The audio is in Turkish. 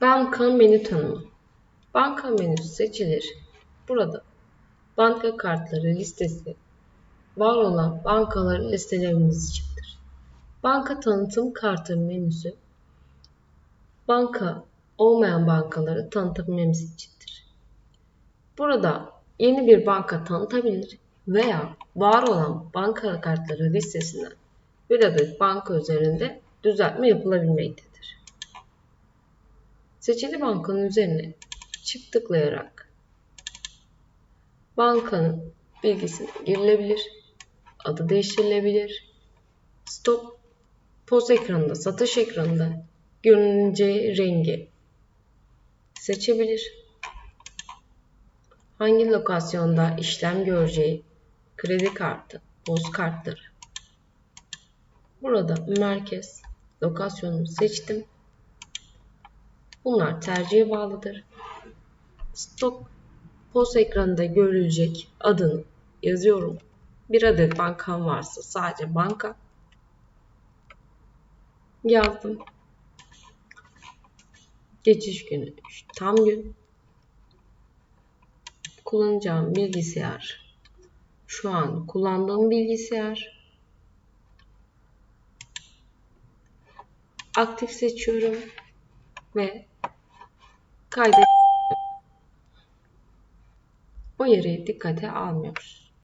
Banka menü tanımı. Banka menüsü seçilir. Burada banka kartları listesi var olan bankaların listelememiz çıktır. Banka tanıtım kartı menüsü banka olmayan bankaları tanıtabilmemiz içindir. Burada yeni bir banka tanıtabilir veya var olan banka kartları listesinden bir adet banka üzerinde düzeltme yapılabilmektedir. Seçili bankanın üzerine çift tıklayarak bankanın bilgisine girilebilir, adı değiştirilebilir, stop poz ekranında, satış ekranında görüneceği rengi seçebilir. Hangi lokasyonda işlem göreceği kredi kartı, poz kartları. Burada merkez lokasyonu seçtim. Bunlar tercihe bağlıdır. Stok post ekranında görülecek adını yazıyorum. Bir adet bankam varsa sadece banka yazdım. Geçiş günü tam gün. Kullanacağım bilgisayar şu an kullandığım bilgisayar. Aktif seçiyorum ve kaydet. O yeri dikkate almıyoruz.